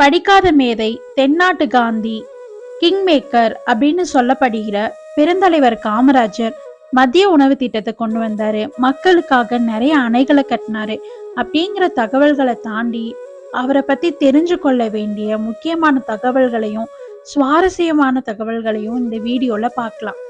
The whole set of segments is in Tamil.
படிக்காத மேதை தென்னாட்டு காந்தி கிங் மேக்கர் அப்படின்னு சொல்லப்படுகிற பெருந்தலைவர் காமராஜர் மதிய உணவு திட்டத்தை கொண்டு வந்தாரு. மக்களுக்காக நிறைய அணைகளை கட்டினாரு. அப்படிங்கிற தகவல்களை தாண்டி அவரை பத்தி தெரிஞ்சு கொள்ள வேண்டிய முக்கியமான தகவல்களையும் சுவாரஸ்யமான தகவல்களையும் இந்த வீடியோல பார்க்கலாம்.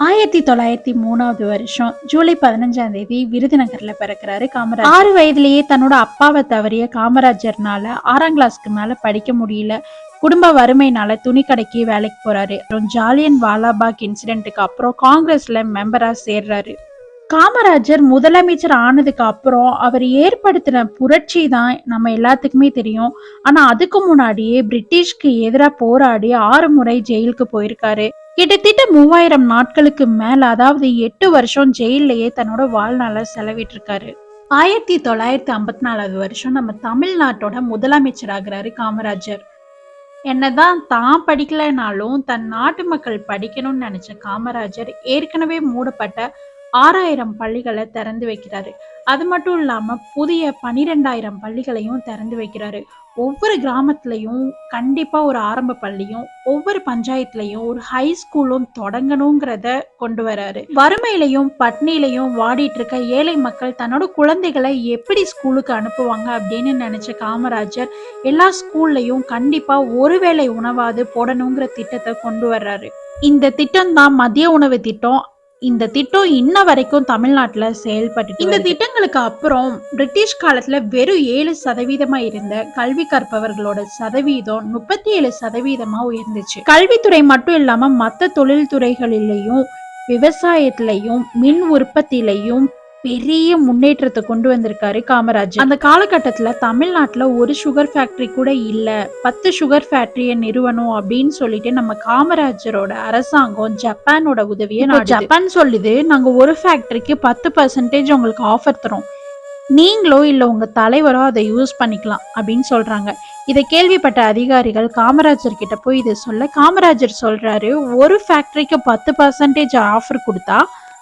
ஆயிரத்தி தொள்ளாயிரத்தி மூணாவது வருஷம் ஜூலை பதினஞ்சாம் தேதி விருதுநகர்ல பிறக்கிறாரு காமராஜர் ஆறு வயதிலேயே தன்னோட அப்பாவை தவறிய காமராஜர்னால ஆறாம் கிளாஸ்க்கு மேல படிக்க முடியல. குடும்ப வறுமைனால துணி கடைக்கு வேலைக்கு போறாரு. அப்புறம் ஜாலியன் வாலாபாக் இன்சிடென்ட்டுக்கு அப்புறம் காங்கிரஸ்ல மெம்பரா சேர்றாரு. காமராஜர் முதலமைச்சர் ஆனதுக்கு அப்புறம் அவர் ஏற்படுத்தின புரட்சி தான் நம்ம எல்லாத்துக்குமே தெரியும். ஆனா அதுக்கு முன்னாடியே பிரிட்டிஷ்க்கு எதிராக போராடி ஆறு முறை ஜெயிலுக்கு போயிருக்காரு. கிட்டத்தட்ட மூவாயிரம் நாட்களுக்கு மேல அதாவது எட்டு வருஷம் ஜெயிலேயே தன்னோட வாழ்நாள செலவிட்டிருக்காரு. ஆயிரத்தி தொள்ளாயிரத்தி ஐம்பத்தி நாலாவது வருஷம் நம்ம தமிழ்நாட்டோட முதலமைச்சர் ஆகிறாரு காமராஜர். என்னதான் தான் படிக்கலைனாலும் தன் நாட்டு மக்கள் படிக்கணும்னு நினைச்ச காமராஜர் ஏற்கனவே மூடப்பட்ட ஆறாயிரம் பள்ளிகளை திறந்து வைக்கிறாரு. அது மட்டும் இல்லாம புதிய பனிரெண்டாயிரம் பள்ளிகளையும் திறந்து வைக்கிறாரு. ஒவ்வொரு கிராமத்துலேயும் கண்டிப்பா ஒரு ஆரம்ப பள்ளியும் ஒவ்வொரு பஞ்சாயத்துலயும் ஒரு ஹை ஸ்கூலும் தொடங்கணுங்கிறத கொண்டு வராரு. வறுமையிலையும் பட்னிலையும் வாடிட்டு இருக்க ஏழை மக்கள் தன்னோட குழந்தைகளை எப்படி ஸ்கூலுக்கு அனுப்புவாங்க அப்படின்னு நினைச்ச காமராஜர் எல்லா ஸ்கூல்லையும் கண்டிப்பா ஒருவேளை உணவாது போடணுங்கிற திட்டத்தை கொண்டு வர்றாரு. இந்த திட்டம் தான் மதிய உணவு திட்டம். இந்த திட்டம் இன்ன வரைக்கும் தமிழ்நாட்டுல செயல்பட்டு இந்த திட்டங்களுக்கு அப்புறம் பிரிட்டிஷ் காலத்துல வெறும் ஏழு சதவீதமா இருந்த கல்வி கற்பவர்களோட சதவீதம் முப்பத்தி ஏழு சதவீதமா உயர்ந்துச்சு. கல்வித்துறை மட்டும் இல்லாம மத்த தொழில் துறைகளிலையும் விவசாயத்திலையும் மின் உற்பத்திலையும் பெரிய முன்னேற்றத்தை கொண்டு வந்திருக்காரு காமராஜர் அந்த காலகட்டத்துல தமிழ்நாட்டுல ஒரு சுகர் ஃபேக்டரி கூட இல்ல. பத்து சுகர் ஃபேக்டரிய நிறுவனம் அப்படின்னு சொல்லிட்டு நம்ம காமராஜரோட அரசாங்கம் ஜப்பானோட உதவியை நான் ஜப்பான் சொல்லுது நாங்க ஒரு ஃபேக்டரிக்கு பத்து பர்சன்டேஜ் உங்களுக்கு ஆஃபர் தரோம். நீங்களோ இல்ல உங்க தலைவரோ அதை யூஸ் பண்ணிக்கலாம் அப்படின்னு சொல்றாங்க. இதை கேள்விப்பட்ட அதிகாரிகள் காமராஜர் கிட்ட போய் இதை சொல்ல காமராஜர் சொல்றாரு ஒரு ஃபேக்டரிக்கு பத்து பர்சன்டேஜ் ஆஃபர் கொடுத்தா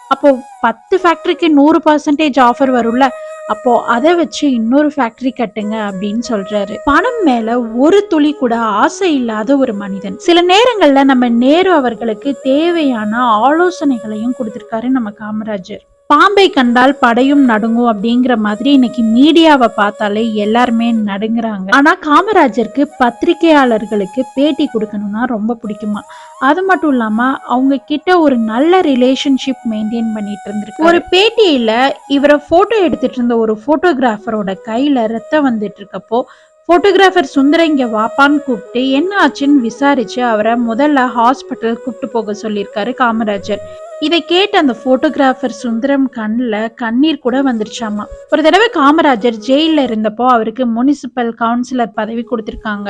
அப்போ பத்து ஃபேக்டரிக்கு நூறு பர்சன்டேஜ் ஆஃபர் வரும்ல? அப்போ அதை வச்சு இன்னொரு ஃபேக்டரி கட்டுங்க அப்படின்னு சொல்றாரு. பணம் மேல ஒரு துளி கூட ஆசை இல்லாத ஒரு மனிதன். சில நேரங்கள்ல நம்ம நேரு அவர்களுக்கு தேவையான ஆலோசனைகளையும் கொடுத்திருக்காரு நம்ம காமராஜர். பாம்பை கண்டால் படையும் நடுங்கும் அப்படிங்கிற மாதிரி இன்னைக்கு மீடியாவை பார்த்தாலே எல்லாருமே நடுங்குறாங்க. ஆனா காமராஜருக்கு பத்திரிகையாளர்களுக்கு பேட்டி கொடுக்கணும்னா ரொம்ப பிடிக்குமா? அது மட்டும் இல்லாம அவங்க கிட்ட ஒரு நல்ல ரிலேஷன்ஷிப் மெயின்டைன் பண்ணிட்டு இருந்திருக்கு ஒரு பேட்டியில இவரை போட்டோ எடுத்துட்டு இருந்த ஒரு போட்டோகிராஃபரோட கையில ரத்தம் வந்துட்டு இருக்கப்போ போட்டோகிராஃபர் சுந்தரம் இங்கே வாப்பான்னு கூப்பிட்டு என்ன ஆச்சுன்னு விசாரிச்சு அவரை முதல்ல ஹாஸ்பிட்டல் கூப்பிட்டு போக சொல்லியிருக்காரு காமராஜர். இதை கேட்ட அந்த போட்டோகிராஃபர் சுந்தரம் கண்ணில் கண்ணீர் கூட வந்துருச்சாமா. ஒரு தடவை காமராஜர் ஜெயிலில் இருந்தப்போ அவருக்கு முனிசிபல் கவுன்சிலர் பதவி கொடுத்துருக்காங்க.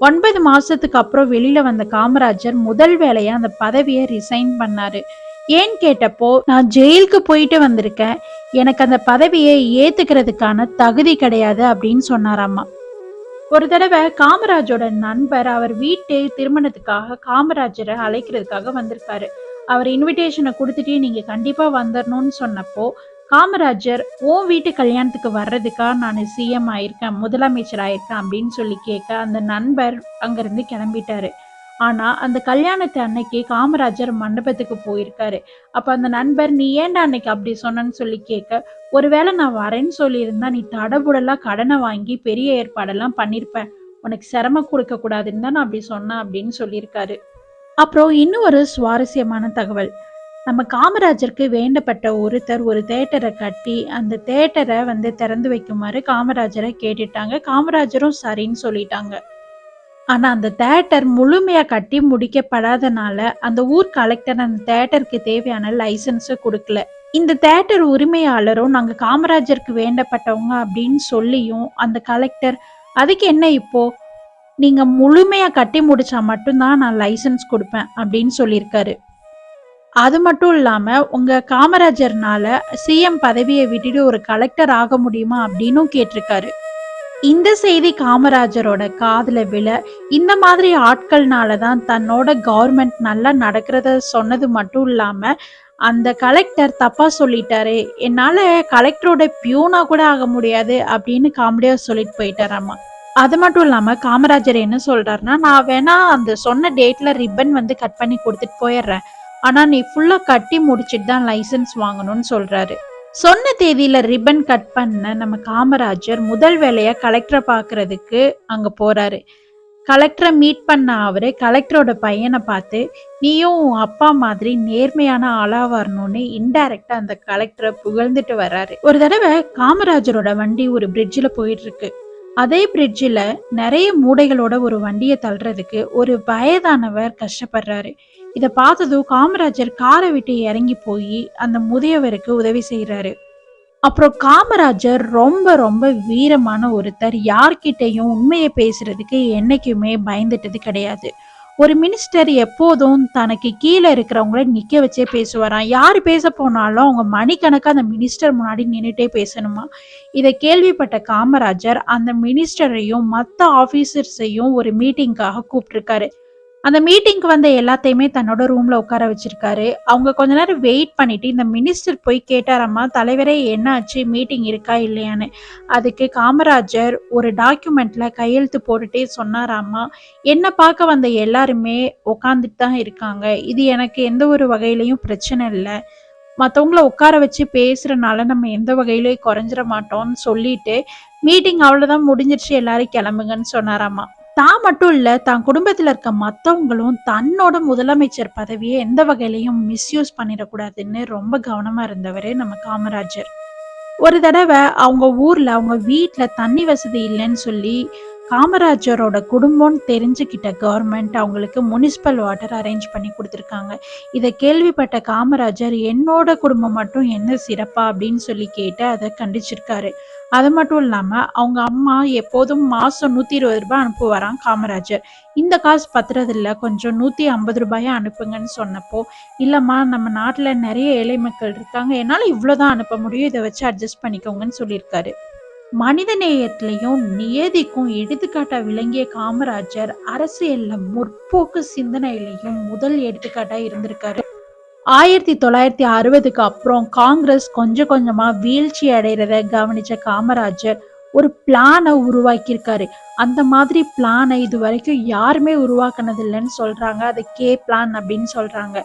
ஒன்பது மாசத்துக்கு அப்புறம் வெளியில வந்த காமராஜர் முதல் வேலையா அந்த பதவியை ரிசைன் பண்ணாரு. ஏன்னு கேட்டப்போ நான் ஜெயிலுக்கு போயிட்டு வந்திருக்கேன். எனக்கு அந்த பதவியை ஏத்துக்கிறதுக்கான தகுதி கிடையாது அப்படின்னு சொன்னாராம்மா ஒரு தடவை காமராஜோட நண்பர் அவர் வீட்டு திருமணத்துக்காக காமராஜரை அழைக்கிறதுக்காக வந்திருக்காரு. அவர் இன்விடேஷனை கொடுத்துட்டு நீங்க கண்டிப்பா வந்துடணும்னு சொன்னப்போ காமராஜர் உன் வீட்டு கல்யாணத்துக்கு வர்றதுக்கா நான் சிஎம் ஆயிருக்கேன் முதலமைச்சர் ஆயிருக்கேன் அப்படின்னு சொல்லி கேட்க அந்த நண்பர் அங்கிருந்து கிளம்பிட்டாரு. ஆனா அந்த கல்யாணத்து அன்னைக்கு காமராஜர் மண்டபத்துக்கு போயிருக்காரு. அப்ப அந்த நண்பர் நீ ஏன்டா அன்னைக்கு அப்படி சொன்னன்னு சொல்லி கேட்க ஒருவேளை நான் வரேன்னு சொல்லியிருந்தா நீ தடபுடலா கடனை வாங்கி பெரிய ஏற்பாடெல்லாம் பண்ணியிருப்பேன் உனக்கு சிரமம் கொடுக்க கூடாதுன்னு தான் நான் அப்படி சொன்னேன் அப்படின்னு சொல்லியிருக்காரு. அப்புறம் இன்னும் ஒரு சுவாரஸ்யமான தகவல். நம்ம காமராஜருக்கு வேண்டப்பட்ட ஒருத்தர் ஒரு தேட்டரை கட்டி அந்த தேட்டரை வந்து திறந்து வைக்குமாறு காமராஜரை கேட்டுட்டாங்க. காமராஜரும் சரின்னு சொல்லிட்டாங்க. ஆனால் அந்த தேட்டர் முழுமையாக கட்டி முடிக்கப்படாதனால அந்த ஊர் கலெக்டர் அந்த தேட்டருக்கு தேவையான லைசன்ஸை கொடுக்கல. இந்த தேட்டர் உரிமையாளரும் நாங்கள் காமராஜருக்கு வேண்டப்பட்டவங்க அப்படின்னு சொல்லியும் அந்த கலெக்டர் அதுக்கு என்ன இப்போ? நீங்கள் முழுமையாக கட்டி முடிச்சா மட்டும்தான் நான் லைசன்ஸ் கொடுப்பேன் அப்படின்னு சொல்லியிருக்காரு. அது மட்டும் இல்லாமல் உங்கள் காமராஜர்னால சிஎம் பதவியை விட்டுட்டு ஒரு கலெக்டர் ஆக முடியுமா அப்படின்னும் கேட்டிருக்காரு. இந்த செய்தி காமராஜரோட காதல விழ இந்த மாதிரி ஆட்கள்னால தான் தன்னோட கவர்மெண்ட் நல்லா நடக்கிறத சொன்னது மட்டும் இல்லாம அந்த கலெக்டர் தப்பா சொல்லிட்டாரு என்னால கலெக்டரோட பியூனா கூட ஆக முடியாது அப்படின்னு காமெடியா சொல்லிட்டு போயிட்டாராமா அது மட்டும் இல்லாம காமராஜர் என்ன சொல்றாருன்னா நான் வேணா அந்த சொன்ன டேட்ல ரிப்பன் வந்து கட் பண்ணி கொடுத்துட்டு போயிடுறேன். ஆனா நீ ஃபுல்லா கட்டி முடிச்சிட்டு தான் லைசென்ஸ் வாங்கணும்னு சொல்றாரு. சொன்ன தேதியில ரிப்பன் கட் பண்ண நம்ம காமராஜர் முதல் வேலையா கலெக்டரை பாக்குறதுக்கு அங்க போறாரு. கலெக்டரை மீட் பண்ண அவரு கலெக்டரோட பையனை பார்த்து நீயும் உன் அப்பா மாதிரி நேர்மையான ஆளா வரணும்னு இன்டைரக்டா அந்த கலெக்டரை புகழ்ந்துட்டு வர்றாரு. ஒரு தடவை காமராஜரோட வண்டி ஒரு பிரிட்ஜில் போயிட்டு இருக்கு அதே பிரிட்ஜில் நிறைய மூடைகளோட ஒரு வண்டியை தள்ளுறதுக்கு ஒரு வயதானவர் கஷ்டப்படுறாரு. இதை பார்த்ததும் காமராஜர் காரை விட்டு இறங்கி போய் அந்த முதியவருக்கு உதவி செய்கிறாரு அப்புறம் காமராஜர் ரொம்ப ரொம்ப வீரமான ஒருத்தர். யார்கிட்டையும் உண்மையை பேசுறதுக்கு என்னைக்குமே பயந்துட்டது கிடையாது. ஒரு மினிஸ்டர் எப்போதும் தனக்கு கீழே இருக்கிறவங்கள நிக்க வச்சே பேசுவாராம். யார் பேச போனாலும் அவங்க மணிக்கணக்காக அந்த மினிஸ்டர் முன்னாடி நின்றுட்டே பேசணுமா? இதை கேள்விப்பட்ட காமராஜர் அந்த மினிஸ்டரையும் மற்ற ஆஃபீஸர்ஸையும் ஒரு மீட்டிங்காக கூப்பிட்டுருக்காரு. அந்த மீட்டிங்க்கு வந்த எல்லாத்தையுமே தன்னோட ரூம்ல உட்கார வச்சிருக்காரு. அவங்க கொஞ்ச நேரம் வெயிட் பண்ணிட்டு இந்த மினிஸ்டர் போய் கேட்டாராம்மா தலைவரே என்ன ஆச்சு? மீட்டிங் இருக்கா இல்லையான்னு? அதுக்கு காமராஜர் ஒரு டாக்குமெண்ட்ல கையெழுத்து போட்டுட்டே சொன்னாராம்மா என்ன பார்க்க வந்த எல்லாருமே உட்காந்துட்டு தான் இருக்காங்க. இது எனக்கு எந்த ஒரு வகையிலையும் பிரச்சனை இல்லை. மற்றவங்கள உட்கார வச்சு பேசுகிறனால நம்ம எந்த வகையிலையும் குறைஞ்சிட மாட்டோம்னு சொல்லிட்டு மீட்டிங் அவ்வளோதான் முடிஞ்சிருச்சு. எல்லாரும் கிளம்புங்கன்னு சொன்னாராம்மா. தான் மட்டும் இல்லை தான் குடும்பத்தில் இருக்க மற்றவங்களும் தன்னோட முதலமைச்சர் பதவியை எந்த வகையிலையும் மிஸ்யூஸ் பண்ணிடக்கூடாதுன்னு ரொம்ப கவனமாக இருந்தவர் நம்ம காமராஜர். ஒரு தடவை அவங்க ஊரில் அவங்க வீட்டில் தண்ணி வசதி இல்லைன்னு சொல்லி காமராஜரோட குடும்பம்னு தெரிஞ்சுக்கிட்ட கவர்மெண்ட் அவங்களுக்கு முனிசிபல் வாட்டர் அரேஞ்ச் பண்ணி கொடுத்துருக்காங்க. இதை கேள்விப்பட்ட காமராஜர் என்னோட குடும்பம் மட்டும் என்ன சிறப்பா? அப்படின்னு சொல்லி கேட்டு அதை கண்டிச்சிருக்காரு. அது மட்டும் இல்லாமல் அவங்க அம்மா எப்போதும் மாதம் நூற்றி இருபது ரூபாய் அனுப்புவாராம் காமராஜர். இந்த காசு பத்துறதில்ல கொஞ்சம் நூற்றி ஐம்பது ரூபாயை அனுப்புங்கன்னு சொன்னப்போ இல்லைம்மா நம்ம நாட்டில் நிறைய ஏழை மக்கள் இருக்காங்க என்னால் இவ்வளோதான் அனுப்ப முடியும் இதை வச்சு அட்ஜஸ்ட் பண்ணிக்கோங்கன்னு சொல்லியிருக்காரு. மனித நேயத்திலையும் நியதிக்கும் எடுத்துக்காட்டா விளங்கிய காமராஜர் அரசியல்ல முற்போக்கு சிந்தனையிலையும் முதல் எடுத்துக்காட்டா இருந்திருக்காரு. ஆயிரத்தி தொள்ளாயிரத்தி அறுபதுக்கு அப்புறம் காங்கிரஸ் கொஞ்சம் கொஞ்சமா வீழ்ச்சி அடைகிறத கவனிச்ச காமராஜர் ஒரு பிளானை உருவாக்கியிருக்காரு. அந்த மாதிரி பிளானை இது வரைக்கும் யாருமே உருவாக்குனது இல்லைன்னு சொல்றாங்க. அது கே பிளான் அப்படின்னு சொல்றாங்க.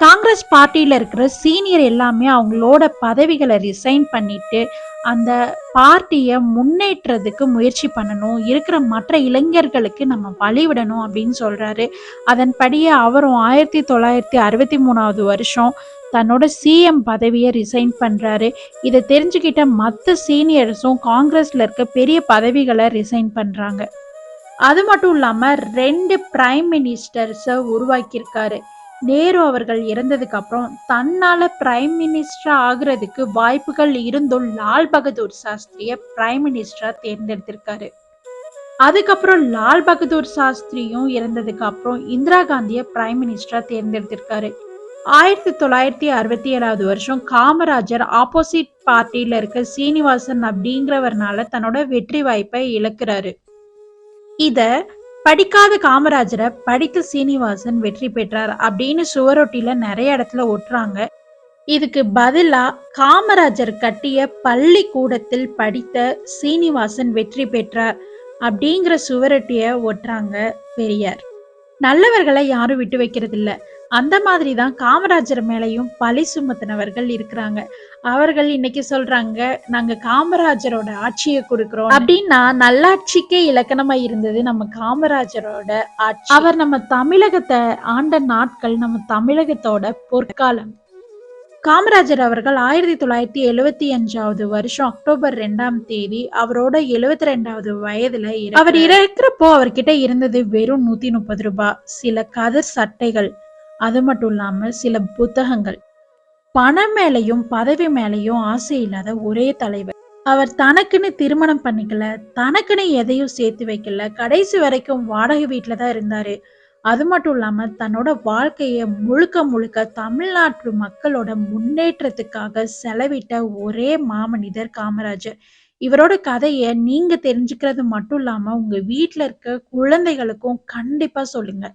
காங்கிரஸ் பார்ட்டியில் இருக்கிற சீனியர் எல்லாமே அவங்களோட பதவிகளை ரிசைன் பண்ணிட்டு அந்த பார்ட்டியை முன்னேற்றதுக்கு முயற்சி பண்ணணும். இருக்கிற மற்ற இளைஞர்களுக்கு நம்ம வழிவிடணும் அப்படின்னு சொல்கிறாரு அதன்படியே அவரும் ஆயிரத்தி தொள்ளாயிரத்தி அறுபத்தி மூணாவது வருஷம் தன்னோட சிஎம் பதவியை ரிசைன் பண்ணுறாரு இதை தெரிஞ்சுக்கிட்ட மற்ற சீனியர்ஸும் காங்கிரஸில் இருக்க பெரிய பதவிகளை ரிசைன் பண்ணுறாங்க அது மட்டும் இல்லாமல் ரெண்டு பிரைம் மினிஸ்டர்ஸை உருவாக்கியிருக்காரு. நேரு அவர்கள் இறந்ததுக்கு அப்புறம் தன்னால பிரைம் மினிஸ்டர் ஆகுறதுக்கு வாய்ப்புகள் இருந்தும் லால் பகதூர் சாஸ்திரிய பிரைம் மினிஸ்டரா தேர்ந்தெடுத்திருக்காரு. அதுக்கப்புறம் லால் பகதூர் சாஸ்திரியும் இறந்ததுக்கு அப்புறம் இந்திரா காந்திய பிரைம் மினிஸ்டரா தேர்ந்தெடுத்திருக்காரு. ஆயிரத்தி தொள்ளாயிரத்தி அறுபத்தி ஏழாவது வருஷம் காமராஜர் ஆப்போசிட் பார்ட்டியில இருக்க சீனிவாசன் அப்படிங்கிறவர்னால தன்னோட வெற்றி வாய்ப்பை இழக்கிறாரு. இத படிக்காத காமராஜரை படித்த சீனிவாசன் வெற்றி பெற்றார் அப்படின்னு சுவரொட்டியில நிறைய இடத்துல ஒட்டுறாங்க. இதுக்கு பதிலா காமராஜர் கட்டிய பள்ளிக்கூடத்தில் படித்த சீனிவாசன் வெற்றி பெற்றார் அப்படிங்கிற சுவரொட்டிய ஒட்டுறாங்க பெரியார். நல்லவர்களை யாரும் விட்டு வைக்கிறது இல்லை அந்த மாதிரி தான் காமராஜர் மேலையும் பழி சுமத்தினவர்கள் இருக்கிறாங்க. அவர்கள் இன்னைக்கு சொல்றாங்க நாங்க காமராஜரோட ஆட்சியை கொடுக்கிறோம். அப்படின்னா நல்லாட்சிக்கே இலக்கணமா இருந்தது நம்ம காமராஜரோட ஆட்சி. அவர் நம்ம தமிழகத்தை ஆண்ட நாட்கள் நம்ம தமிழகத்தோட பொற்காலம். காமராஜர் அவர்கள் ஆயிரத்தி தொள்ளாயிரத்தி எழுவத்தி அஞ்சாவது வருஷம் அக்டோபர் ரெண்டாம் தேதி அவரோட எழுவத்தி ரெண்டாவது வயதுல அவர் இறக்குறப்போ அவர்கிட்ட இருந்தது வெறும் நூத்தி முப்பது ரூபாய். சில கதர் சட்டைகள் அது மட்டும் இல்லாமல் சில புத்தகங்கள். பணம் மேலையும் பதவி மேலையும் ஆசை இல்லாத ஒரே தலைவர். அவர் தனக்குன்னு திருமணம் பண்ணிக்கல தனக்குன்னு எதையும் சேர்த்து வைக்கல கடைசி வரைக்கும் வாடகை வீட்டில் தான் இருந்தாரு. அது மட்டும் இல்லாம தன்னோட வாழ்க்கையை முழுக்க முழுக்க தமிழ்நாட்டு மக்களோட முன்னேற்றத்துக்காக செலவிட்ட ஒரே மாமனிதர் காமராஜர். இவரோட கதையை நீங்க தெரிஞ்சுக்கிறது மட்டும் இல்லாம உங்க வீட்டில் இருக்க குழந்தைகளுக்கும் கண்டிப்பா சொல்லுங்க.